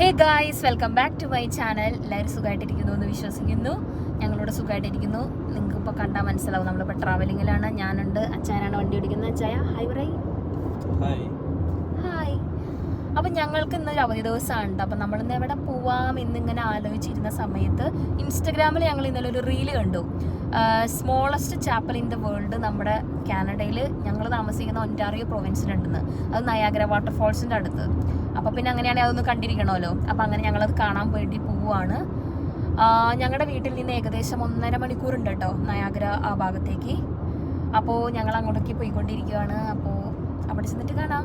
Hey guys welcome back to my channel എല്ലാവരും സുഖമായിട്ടിരിക്കുന്നു എന്ന് വിശ്വസിക്കുന്നു. ഞങ്ങളോട് സുഖമായിട്ടിരിക്കുന്നു നിങ്ങൾക്ക് ഇപ്പോൾ കണ്ടാൽ മനസ്സിലാവും നമ്മളിപ്പോൾ ട്രാവലിങ്ങിലാണ് ഞാനുണ്ട് അച്ചാനാണ് വണ്ടി ഓടിക്കുന്നത്. അച്ചായ ഹായ് പറയ്. ഹായ് അപ്പം ഞങ്ങൾക്ക് ഇന്നൊരു അവധി ദിവസമാണ് അപ്പം നമ്മളിന്ന് എവിടെ പോവാം എന്നിങ്ങനെ ആലോചിച്ചിരുന്ന സമയത്ത് ഇൻസ്റ്റഗ്രാമിൽ ഞങ്ങൾ ഇന്നലെ ഒരു റീൽ കണ്ടു. Smallest chapel in the world നമ്മുടെ കാനഡയിൽ ഞങ്ങൾ താമസിക്കുന്ന ഒന്റാറിയോ പ്രൊവിൻസിലുണ്ടെന്ന് അത് നയാഗ്ര വാട്ടർഫോൾസിന്റെ അടുത്ത്. അപ്പോൾ പിന്നെ അങ്ങനെയാണെങ്കിൽ അതൊന്ന് കണ്ടിരിക്കണമല്ലോ. അപ്പോൾ അങ്ങനെ ഞങ്ങളത് കാണാൻ വേണ്ടി പോവുകയാണ് ഞങ്ങളുടെ വീട്ടിൽ നിന്ന് ഏകദേശം ഒന്നര മണിക്കൂറുണ്ട് കേട്ടോ നയാഗ്ര ആ ഭാഗത്തേക്ക്. അപ്പോൾ ഞങ്ങൾ അങ്ങോട്ടേക്ക് പോയിക്കൊണ്ടിരിക്കുകയാണ് അപ്പോൾ അവിടെ ചെന്നിട്ട് കാണാം.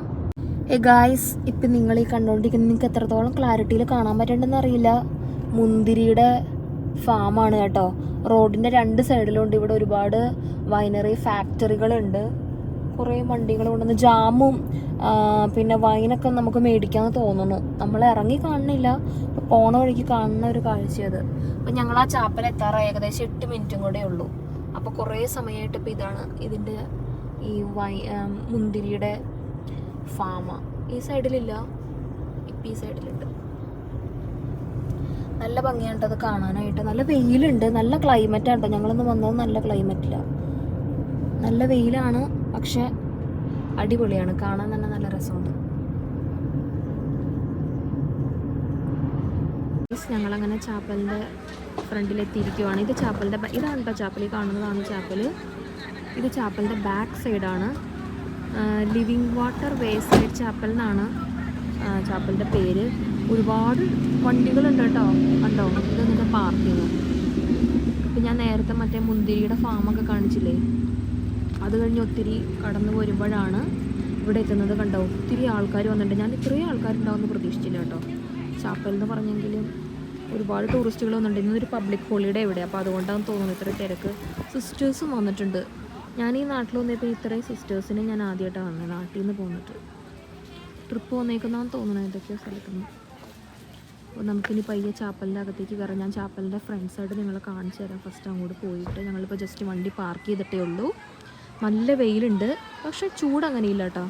ഏ ഗായ്സ് ഇപ്പം നിങ്ങൾ ഈ കണ്ടുകൊണ്ടിരിക്കുന്നത് നിങ്ങൾക്ക് എത്രത്തോളം ക്ലാരിറ്റിയിൽ കാണാൻ പറ്റുന്നുണ്ടെന്ന് അറിയില്ല മുന്തിരിയുടെ ഫാമാണ് കേട്ടോ. റോഡിന്റെ രണ്ട് സൈഡിലുണ്ട്. ഇവിടെ ഒരുപാട് വൈനറി ഫാക്ടറികളുണ്ട്. കുറേ വണ്ടികൾ ഉണ്ടെന്ന് ജാമും പിന്നെ വൈനൊക്കെ നമുക്ക് മേടിക്കാമെന്ന് തോന്നുന്നു. നമ്മൾ ഇറങ്ങി കാണുന്നില്ല. പോണ വഴിക്ക് കാണുന്ന ഒരു കാഴ്ചയത്. അപ്പം ഞങ്ങൾ ആ ചാപ്പൽ എത്താറായി. ഏകദേശം എട്ട് മിനിറ്റും കൂടെ ഉള്ളൂ. അപ്പോൾ കുറേ സമയമായിട്ട് ഇപ്പോൾ ഇതാണ് ഇതിന്റെ ഈ വൈ മുന്തിരിയുടെ ഫാമ. ഈ സൈഡിലില്ല. ഇപ്പം ഈ സൈഡിലുണ്ട്. നല്ല ഭംഗിയാണ് അത് കാണാനായിട്ട്. നല്ല വെയിലുണ്ട്. നല്ല ക്ലൈമറ്റ് ആണ് കേട്ടോ ഞങ്ങളിന്ന് വന്നത് നല്ല ക്ലൈമറ്റിലാണ് നല്ല വെയിലാണ്. പക്ഷെ അടിപൊളിയാണ്. കാണാൻ തന്നെ നല്ല രസമുണ്ട്. ഞങ്ങളങ്ങനെ ചാപ്പലിന്റെ ഫ്രണ്ടിലെത്തിയിരിക്കുവാണ്. ഇത് ചാപ്പലിന്റെ ഇതാണ് കേട്ടോ ചാപ്പലിൽ കാണുന്നതാണ് ചാപ്പൽ. ഇത് ചാപ്പലിന്റെ ബാക്ക് സൈഡാണ് ലിവിങ് വാട്ടർ വേ സൈഡ് ചാപ്പൽ എന്നാണ് ചാപ്പലിന്റെ പേര് ഒരുപാട് വണ്ടികളുണ്ട് കേട്ടോ കണ്ടോ? ഇത് നിങ്ങൾക്ക് പാർക്ക് ചെയ്യുന്നു അപ്പം ഞാൻ നേരത്തെ മറ്റേ മുന്തിരിയുടെ ഫാമൊക്കെ കാണിച്ചില്ലേ? അത് കഴിഞ്ഞ് ഒത്തിരി കടന്നു വരുമ്പോഴാണ് ഇവിടെ എത്തുന്നത് കണ്ടോ? ഒത്തിരി ആൾക്കാർ വന്നിട്ടുണ്ട്. ഞാൻ ഇത്രയും ആൾക്കാരുണ്ടാവുമെന്ന് പ്രതീക്ഷിച്ചില്ല കേട്ടോ. ചാപ്പൽ എന്ന് പറഞ്ഞെങ്കിലും ഒരുപാട് ടൂറിസ്റ്റുകൾ വന്നിട്ടുണ്ട്. ഇന്നൊരു പബ്ലിക് ഹോളിഡേ ഇവിടെ. അപ്പോൾ അതുകൊണ്ടാണ് തോന്നുന്നത് ഇത്ര തിരക്ക്. സിസ്റ്റേഴ്സും വന്നിട്ടുണ്ട്. ഞാൻ ഈ നാട്ടിൽ വന്നപ്പോൾ ഇത്രയും സിസ്റ്റേഴ്സിനെ ഞാൻ ആദ്യമായിട്ടാണ് വന്നത്. നാട്ടിൽ നിന്ന് പോന്നിട്ട്. ട്രിപ്പ് വന്നേക്കുന്നതെന്ന് തോന്നുന്നു. ഏതൊക്കെയോ സ്ഥലത്തുനിന്ന് അപ്പോൾ നമുക്കിനി പയ്യെ ചാപ്പലിന്റെ അകത്തേക്ക് കയറാം. ഞാൻ ചാപ്പലിന്റെ ഫ്രണ്ട് സൈഡ് നിങ്ങളെ കാണിച്ചു തരാം. ഫസ്റ്റ് അങ്ങോട്ട് പോയിട്ട് ഞങ്ങളിപ്പോൾ ജസ്റ്റ് വണ്ടി പാർക്ക് ചെയ്തിട്ടേ ഉള്ളൂ. നല്ല വെയിലുണ്ട്. പക്ഷേ ചൂട് അങ്ങനെയില്ല കേട്ടോ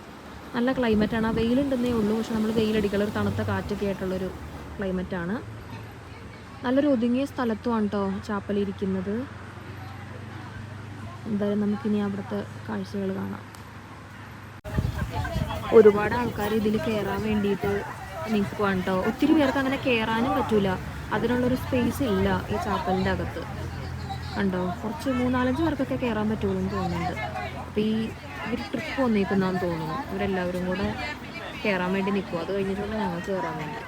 നല്ല ക്ലൈമറ്റാണ് ആ വെയിലുണ്ടെന്നേ ഉള്ളൂ. പക്ഷെ നമ്മൾ വെയിലടിക്കുള്ള ഒരു തണുത്ത കാറ്റൊക്കെ ആയിട്ടുള്ളൊരു ക്ലൈമറ്റാണ് നല്ലൊരു ഒതുങ്ങിയ സ്ഥലത്തുമാണ് കേട്ടോ ചാപ്പലിരിക്കുന്നത്. എന്തായാലും നമുക്കിനി അവിടുത്തെ കാഴ്ചകൾ കാണാം. ഒരുപാട് ആൾക്കാർ ഇതിൽ കയറാൻ വേണ്ടിയിട്ട് നിൽക്കുവാണ് കേട്ടോ ഒത്തിരി പേർക്ക് അങ്ങനെ കയറാനും പറ്റൂല. അതിനുള്ളൊരു സ്പേസ് ഇല്ല ഈ ചാപ്പലിന്റെ അകത്ത്. കണ്ടോ? കുറച്ച് മൂന്നാലഞ്ച് പേർക്കൊക്കെ കയറാൻ പറ്റുള്ളൂ എന്ന് തോന്നുന്നുണ്ട്. അപ്പോൾ ഈ ഇവർ ട്രിപ്പ് വന്നിരിക്കുന്നതെന്ന് തോന്നുന്നു. ഇവരെല്ലാവരും കൂടെ കയറാൻ വേണ്ടി നിൽക്കും അത് കഴിഞ്ഞിട്ടുള്ള ഞങ്ങൾ കയറാൻ വേണ്ടി.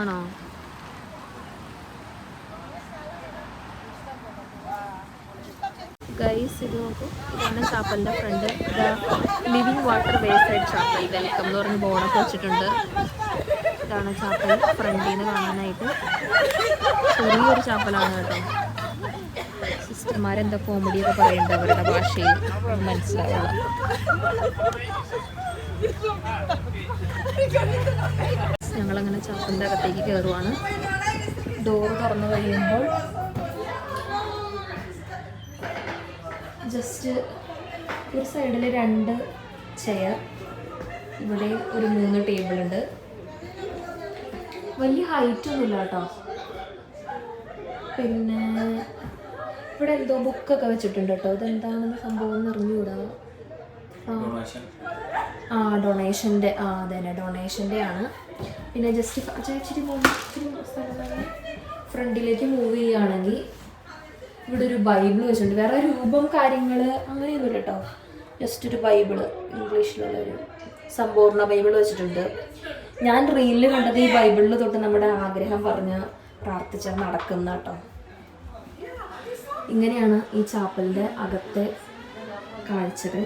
ആണോ? ഗൈസ് ഇത് നോക്കൂ. ഇതാണ് ചാപ്പലിന്റെ ഫ്രണ്ട് ഇത് living water wayside chapel welcome എന്ന് പറഞ്ഞ് ബോർഡൊക്കെ വെച്ചിട്ടുണ്ട്. ഇതാണ് ചാപ്പൽ ഫ്രണ്ടിൽ നിന്ന് കാണാനായിട്ട്. ചെറിയൊരു ചാപ്പലാണ് കേട്ടോ. സിസ്റ്റർമാരെന്താ കോമഡിയൊക്കെ പറയുന്നുണ്ട് അവരുടെ ഭാഷയിൽ? മനസ്സിലാവുക ഞങ്ങളങ്ങനെ ചാപ്പലിന്റെ അകത്തേക്ക് കയറുവാണ് ഡോർ തുറന്നു കഴിയുമ്പോൾ ജസ്റ്റ് ഒരു സൈഡിൽ രണ്ട് ചെയർ ഇവിടെ ഒരു മൂന്ന് ടേബിൾ ഉണ്ട്. വലിയ ഹൈറ്റ് ഒന്നുമില്ല കേട്ടോ. പിന്നെ ഇവിടെ എന്തോ ബുക്കൊക്കെ വെച്ചിട്ടുണ്ട് കേട്ടോ. ഇതെന്താണെന്ന് സംഭവം എന്ന് അറിഞ്ഞുകൂടാ? ആ. ഡൊണേഷന്റെ ആ അതെ തന്നെ. ഡൊണേഷന്റെ ആണ്. പിന്നെ ജസ്റ്റ് ഇച്ചിരി മൂവ് ഇച്ചിരി ഫ്രണ്ടിലേക്ക് മൂവ് ചെയ്യുകയാണെങ്കിൽ ഇവിടെ ഒരു ബൈബിൾ വെച്ചിട്ടുണ്ട്. വേറെ രൂപം കാര്യങ്ങൾ അങ്ങനെയൊന്നുമില്ല കേട്ടോ. ജസ്റ്റ് ഒരു ബൈബിൾ ഇംഗ്ലീഷിലുള്ള ഒരു സമ്പൂർണ ബൈബിൾ വെച്ചിട്ടുണ്ട്. ഞാൻ റീലിൽ കണ്ടത് ഈ ബൈബിളിൽ തൊട്ട് നമ്മുടെ ആഗ്രഹം പറഞ്ഞ് പ്രാർത്ഥിച്ച നടക്കുന്ന കേട്ടോ. ഇങ്ങനെയാണ് ഈ ചാപ്പലിന്റെ അകത്തെ കാഴ്ചകൾ.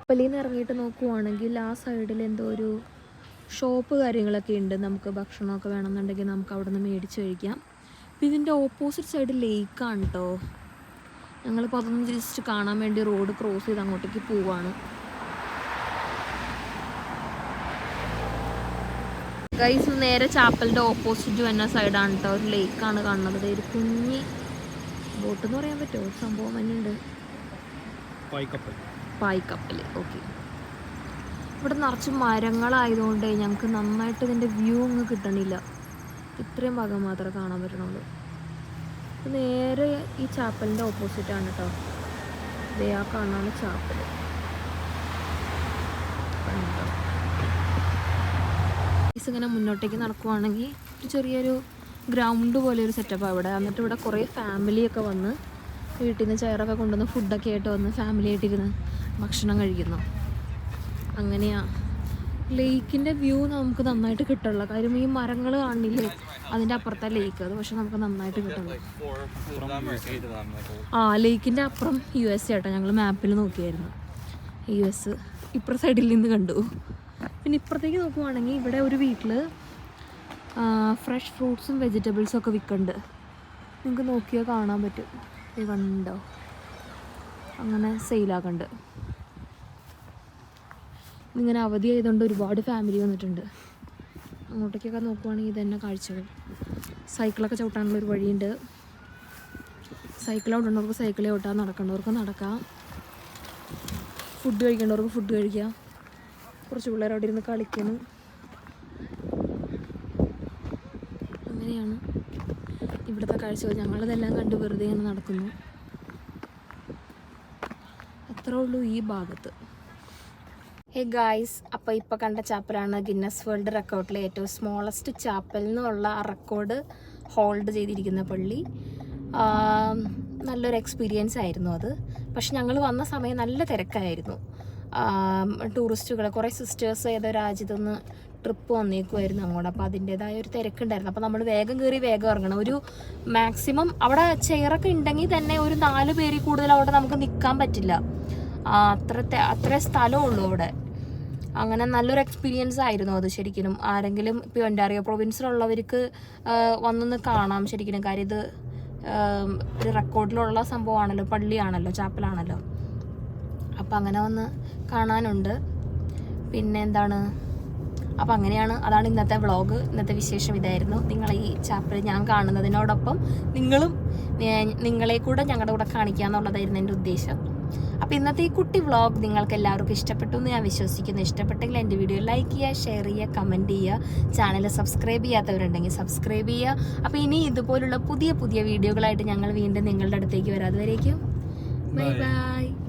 കപ്പലിൽ നിന്ന് ഇറങ്ങിയിട്ട് നോക്കുവാണെങ്കിൽ ആ സൈഡിൽ എന്തോ ഒരു ഷോപ്പ് കാര്യങ്ങളൊക്കെ ഉണ്ട്. നമുക്ക് ഭക്ഷണമൊക്കെ വേണമെന്നുണ്ടെങ്കിൽ നമുക്ക് അവിടെ നിന്ന് മേടിച്ച് കഴിക്കാം. അപ്പോൾ ഇതിന്റെ ഓപ്പോസിറ്റ് സൈഡ് ലേക്കാണ് കേട്ടോ ഞങ്ങളിപ്പോൾ അതൊന്ന് ജസ്റ്റ് കാണാൻ വേണ്ടി റോഡ് ക്രോസ് ചെയ്ത് അങ്ങോട്ടേക്ക് പോവാണ്. ഗൈസ് നേരെ ചാപ്പലിന്റെ ഓപ്പോസിറ്റ് വന്ന സൈഡാണ് കേട്ടോ ഒരു ലേക്കാണ് കാണുന്നത്. ഒരു കുഞ്ഞി ബോട്ട് എന്ന് പറയാൻ പറ്റുമോ? സംഭവം തന്നെ ഉണ്ട്. പായ്ക്കപ്പൽ. പായ്ക്കപ്പൽ. ഓക്കെ ഇവിടെ നിറച്ച് മരങ്ങളായതുകൊണ്ട് ഞങ്ങൾക്ക് നന്നായിട്ട് ഇതിന്റെ വ്യൂ ഒന്നും കിട്ടണില്ല. ഇത്രയും ഭാഗം മാത്രമേ കാണാൻ പറ്റണുള്ളൂ. ഇത് നേരെ ഈ ചാപ്പലിന്റെ ഓപ്പോസിറ്റാണ് കേട്ടോ ദേ ആ കാണാണ് ചാപ്പൽ ഇങ്ങനെ മുന്നോട്ടേക്ക് നടക്കുവാണെങ്കിൽ ഒരു ചെറിയൊരു ഗ്രൗണ്ട് പോലെ ഒരു സെറ്റപ്പാണ് അവിടെ എന്നിട്ട് ഇവിടെ കുറേ ഫാമിലിയൊക്കെ വന്ന് വീട്ടിൽ നിന്ന് ചെയറൊക്കെ കൊണ്ടുവന്ന് ഫുഡൊക്കെ ആയിട്ട് വന്ന് ഫാമിലി ആയിട്ടിരുന്ന് ഭക്ഷണം കഴിക്കുന്നു. അങ്ങനെയാ. ലേക്കിന്റെ വ്യൂ നമുക്ക് നന്നായിട്ട് കിട്ടുള്ള. കാര്യം ഈ മരങ്ങൾ കാണില്ലേ? അതിന്റെ അപ്പുറത്തെ ലേക്ക്. അത് പക്ഷെ നമുക്ക് നന്നായിട്ട് കിട്ടുന്നു ആ ലേക്കിന്റെ അപ്പുറം യു എസ് ചേട്ടാ ഞങ്ങൾ മാപ്പിൽ നോക്കിയായിരുന്നു. യു എസ് ഇപ്പുറ സൈഡിൽ നിന്ന് കണ്ടു. പിന്നെ ഇപ്പുറത്തേക്ക് നോക്കുവാണെങ്കിൽ ഇവിടെ ഒരു വീട്ടിൽ ഫ്രഷ് ഫ്രൂട്ട്സും വെജിറ്റബിൾസും ഒക്കെ വിൽക്കുന്നുണ്ട് നിങ്ങൾക്ക് നോക്കിയാൽ കാണാൻ പറ്റും. ഇത് കണ്ടോ? അങ്ങനെ സെയിലാക്കുന്നുണ്ട് ഇങ്ങനെ അവധി ആയതുകൊണ്ട് ഒരുപാട് ഫാമിലി വന്നിട്ടുണ്ട്. അങ്ങോട്ടേക്കൊക്കെ നോക്കുവാണെങ്കിൽ ഇതന്നെ കാഴ്ചകൾ. സൈക്കിളൊക്കെ ചവിട്ടാനുള്ള ഒരു വഴിയുണ്ട്. സൈക്കിൾ ഓടുന്നവർക്ക് സൈക്കിൾ ചവിട്ടാം നടക്കേണ്ടവർക്ക് നടക്കാം. ഫുഡ് കഴിക്കേണ്ടവർക്ക് ഫുഡ് കഴിക്കാം. കുറച്ച് പിള്ളേർ അവിടെ ഇരുന്ന് കളിക്കുന്നു. അങ്ങനെയാണ് ഇവിടുത്തെ കാഴ്ചകൾ. ഞങ്ങളിതെല്ലാം കണ്ട് വെറുതെ ഇങ്ങനെ നടക്കുന്നു. അത്രേ ഉള്ളൂ ഈ ഭാഗത്ത്. ഹേ ഗായ്സ് അപ്പോൾ ഇപ്പോൾ കണ്ട ചാപ്പലാണ് ഗിന്നസ് വേൾഡ് റെക്കോർഡിലെ ഏറ്റവും സ്മോളസ്റ്റ് ചാപ്പൽ എന്നുള്ള ആ റെക്കോർഡ് ഹോൾഡ് ചെയ്തിരിക്കുന്ന പള്ളി. നല്ലൊരു എക്സ്പീരിയൻസ് ആയിരുന്നു അത്. പക്ഷെ ഞങ്ങൾ വന്ന സമയം നല്ല തിരക്കായിരുന്നു. ടൂറിസ്റ്റുകൾ കുറേ സിസ്റ്റേഴ്സ് ഏതോ രാജ്യത്തു നിന്ന് ട്രിപ്പ് വന്നേക്കുമായിരുന്നു അങ്ങോട്ട്. അപ്പോൾ അതിന്റെതായ ഒരു തിരക്കുണ്ടായിരുന്നു. അപ്പോൾ നമ്മൾ വേഗം കയറി വേഗം ഇറങ്ങണം. ഒരു മാക്സിമം അവിടെ ചെയറൊക്കെ ഉണ്ടെങ്കിൽ തന്നെ ഒരു നാല് പേരിൽ കൂടുതൽ അവിടെ നമുക്ക് നിൽക്കാൻ പറ്റില്ല. അത്ര അത്ര സ്ഥലമുള്ളൂ അവിടെ. അങ്ങനെ നല്ലൊരു എക്സ്പീരിയൻസ് ആയിരുന്നു അത് ശരിക്കും ആരെങ്കിലും ഇപ്പോൾ ഒന്റാറിയോ പ്രൊവിൻസിലുള്ളവർക്ക് വന്നൊന്ന് കാണാം ശരിക്കും കാര്യം ഇത് ഒരു റെക്കോർഡിലുള്ള സംഭവമാണല്ലോ പള്ളിയാണല്ലോ ചാപ്പലാണല്ലോ. അപ്പം അങ്ങനെ വന്ന് കാണാനുണ്ട്. പിന്നെ എന്താണ്? അപ്പം അങ്ങനെയാണ് അതാണ് ഇന്നത്തെ വ്ളോഗ് ഇന്നത്തെ വിശേഷം ഇതായിരുന്നു. നിങ്ങൾ ഈ ചാപ്പൽ ഞാൻ കാണുന്നതിനോടൊപ്പം നിങ്ങളും നിങ്ങളെ കൂടെ ഞങ്ങളുടെ കൂടെ കാണിക്കുക എന്നുള്ളതായിരുന്നു എന്റെ ഉദ്ദേശം. അപ്പോൾ ഇന്നത്തെ ഈ കുട്ടി വ്ളോഗ് നിങ്ങൾക്ക് എല്ലാവർക്കും ഇഷ്ടപ്പെട്ടു എന്ന് ഞാൻ വിശ്വസിക്കുന്നു. ഇഷ്ടപ്പെട്ടെങ്കിൽ എന്റെ വീഡിയോ ലൈക്ക് ചെയ്യുക ഷെയർ ചെയ്യുക കമന്റ് ചെയ്യുക. ചാനൽ സബ്സ്ക്രൈബ് ചെയ്യാത്തവരുണ്ടെങ്കിൽ സബ്സ്ക്രൈബ് ചെയ്യുക. അപ്പോൾ ഇനി ഇതുപോലുള്ള പുതിയ പുതിയ വീഡിയോകളായിട്ട് ഞങ്ങൾ വീണ്ടും നിങ്ങളുടെ അടുത്തേക്ക് വരാം. അതുവരേക്കും. Bye bye